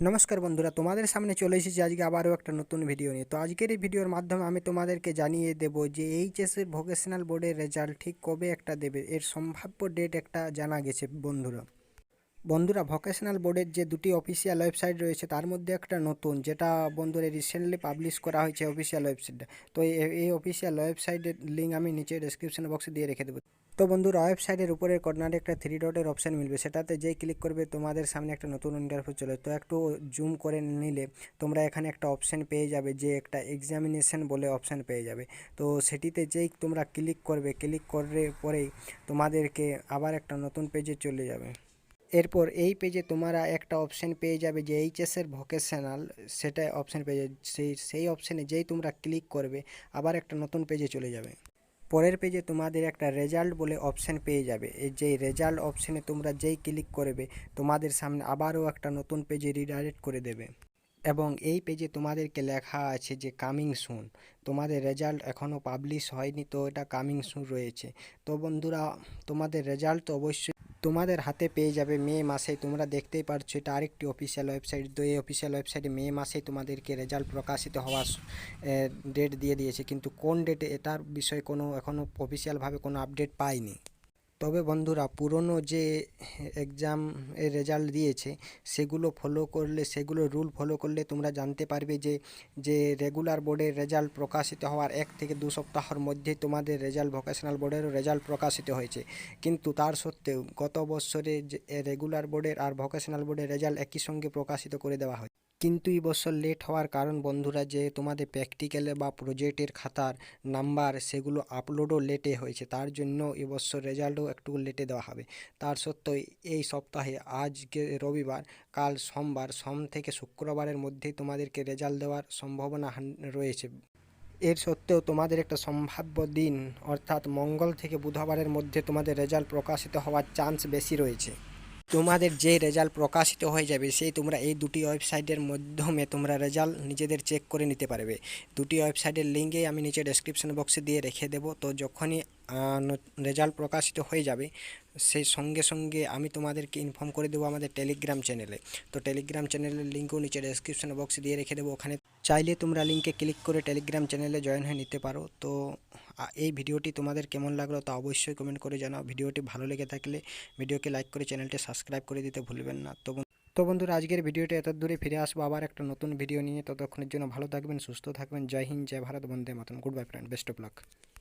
নমস্কার বন্ধুরা, তোমাদের সামনে চলে এসেছি আজকে আবারও একটা নতুন ভিডিও নিয়ে। তো আজকের এই ভিডিওর মাধ্যমে আমি তোমাদেরকে জানিয়ে দেব যে এইচএসের ভোকেশনাল বোর্ডের রেজাল্ট ঠিক কবে একটা দেবে, এর সম্ভাব্য ডেট একটা জানা গেছে বন্ধুরা। বন্ধুরা ভোকেশনাল বোর্ডের যে দুটি অফিসিয়াল ওয়েবসাইট রয়েছে, তার মধ্যে একটা নতুন, যেটা বন্ধুরা রিসেন্টলি পাবলিশ করা হয়েছে অফিসিয়াল ওয়েবসাইটটা তো এই- অফিসিয়াল ওয়েবসাইটের লিঙ্ক আমি নিচে ডেসক্রিপশন বক্সে দিয়ে রেখে দেবো। তো বন্ধুরা ওয়েবসাইটের উপরের কর্নারে একটা থ্রি ডটের অপশান মিলবে। সেটাতে যেই ক্লিক করবে, তোমাদের সামনে একটা নতুন ইন্টারভিউ চলে তো একটু জুম করে নিলে তোমরা এখানে একটা অপশান পেয়ে যাবে, যে একটা এক্সামিনেশন বলে অপশান পেয়ে যাবে। তো সেটিতে যেই তোমরা ক্লিক করবে ক্লিক করে পরেই তোমাদেরকে আবার একটা নতুন পেজে চলে যাবে। এরপর এই পেজে তোমরা একটা অপশন পেয়ে যাবে যে এইচএসের ভোকেশনাল সেটা অপশন পেয়ে যাবে, সেই সেই অপশানে যেই তোমরা ক্লিক করবে, আবার একটা নতুন পেজে চলে যাবে। পরের পেজে তোমাদের একটা রেজাল্ট বলে অপশন পেয়ে যাবে। এই যেই রেজাল্ট অপশনে তোমরা যেই ক্লিক করবে, তোমাদের সামনে আবারও একটা নতুন পেজে রিডাইরেক্ট করে দেবে। এবং এই পেজে তোমাদেরকে লেখা আছে যে কামিং সুন তোমাদের রেজাল্ট এখনও পাবলিশ হয়নি, তো এটা কামিং সুন রয়েছে। তো বন্ধুরা, তোমাদের রেজাল্ট তো অবশ্যই তোমাদের হাতে পেয়ে যাবে মে মাসে। তোমরা দেখতেই পারছ, এটা আরেকটি অফিসিয়াল ওয়েবসাইট তো এই অফিসিয়াল ওয়েবসাইটে মে মাসেই তোমাদেরকে রেজাল্ট প্রকাশিত হওয়ার ডেট দিয়ে দিয়েছে। কিন্তু কোন ডেটে এটার বিষয়ে কোনো এখনও অফিসিয়ালভাবে কোনো আপডেট পাইনি। তবে বন্ধুরা, পুরনো যে এক্সাম রেজাল্ট দিয়েছে, সেগুলো ফলো করলে, সেগুলো রুল ফলো করলে তোমরা জানতে পারবে যে যে রেগুলার বোর্ডের রেজাল্ট প্রকাশিত হওয়ার এক থেকে দু সপ্তাহের মধ্যে তোমাদের রেজাল্ট ভোকেশনাল বোর্ডেরও রেজাল্ট প্রকাশিত হয়েছে। কিন্তু তার সত্ত্বেও গত বছরে যে রেগুলার বোর্ডের আর ভোকেশনাল বোর্ডের রেজাল্ট একই সঙ্গে প্রকাশিত করে দেওয়া হয় কিন্তু এই বছর লেট হওয়ার কারণ বন্ধুরা যে তোমাদের প্র্যাকটিক্যালে বা প্রজেক্টের খাতার নাম্বার সেগুলো আপলোডও লেটে হয়েছে, তার জন্য এবছর রেজাল্টও একটু লেটে দেওয়া হবে। তার সত্ত্বেও এই সপ্তাহে, আজকে রবিবার, কাল সোমবার, সোম থেকে শুক্রবারের মধ্যেই তোমাদেরকে রেজাল্ট দেওয়ার সম্ভাবনা রয়েছে। এর সত্ত্বেও তোমাদের একটা সম্ভাব্য দিন, অর্থাৎ মঙ্গল থেকে বুধবারের মধ্যে তোমাদের রেজাল্ট প্রকাশিত হওয়ার চান্স বেশি রয়েছে। তোমাদের যে রেজাল্ট প্রকাশিত হয়ে যাবে, সেই তোমরা এই দুটি ওয়েবসাইটের মাধ্যমে তোমরা রেজাল্ট নিজেদের চেক করে নিতে পারবে। দুটি ওয়েবসাইটের লিঙ্কে আমি নিচে ডেসক্রিপশন বক্সে দিয়ে রেখে দেবো। তো যখনই রেজাল্ট প্রকাশিত হয়ে যাবে, সেই সঙ্গে সঙ্গে আমি তোমাদেরকে ইনফর্ম করে দেবো আমাদের টেলিগ্রাম চ্যানেলে তো টেলিগ্রাম চ্যানেলের লিঙ্কও নিচে ডেসক্রিপশন বক্সে দিয়ে রেখে দেবো। ওখানে চাইলে তোমরা লিঙ্কে ক্লিক করে টেলিগ্রাম চ্যানেলে জয়েন হয়ে নিতে পারো। তো এই ভিডিওটি তোমাদের কেমন লাগল তা অবশ্যই কমেন্ট করে জানাও। ভিডিওটি ভালো লেগে থাকলে ভিডিওকে লাইক করে চ্যানেলটি সাবস্ক্রাইব করে দিতে ভুলবেন না। তো তো বন্ধুরা আজকের ভিডিওটি এত দূরে ফিরে আসব। আবার একটা নতুন ভিডিও নিয়ে। ততক্ষণের জন্য ভালো থাকবেন, সুস্থ থাকবেন। জয় হিন্দ, জয় ভারত, বন্দে মাতন good bye friend best of luck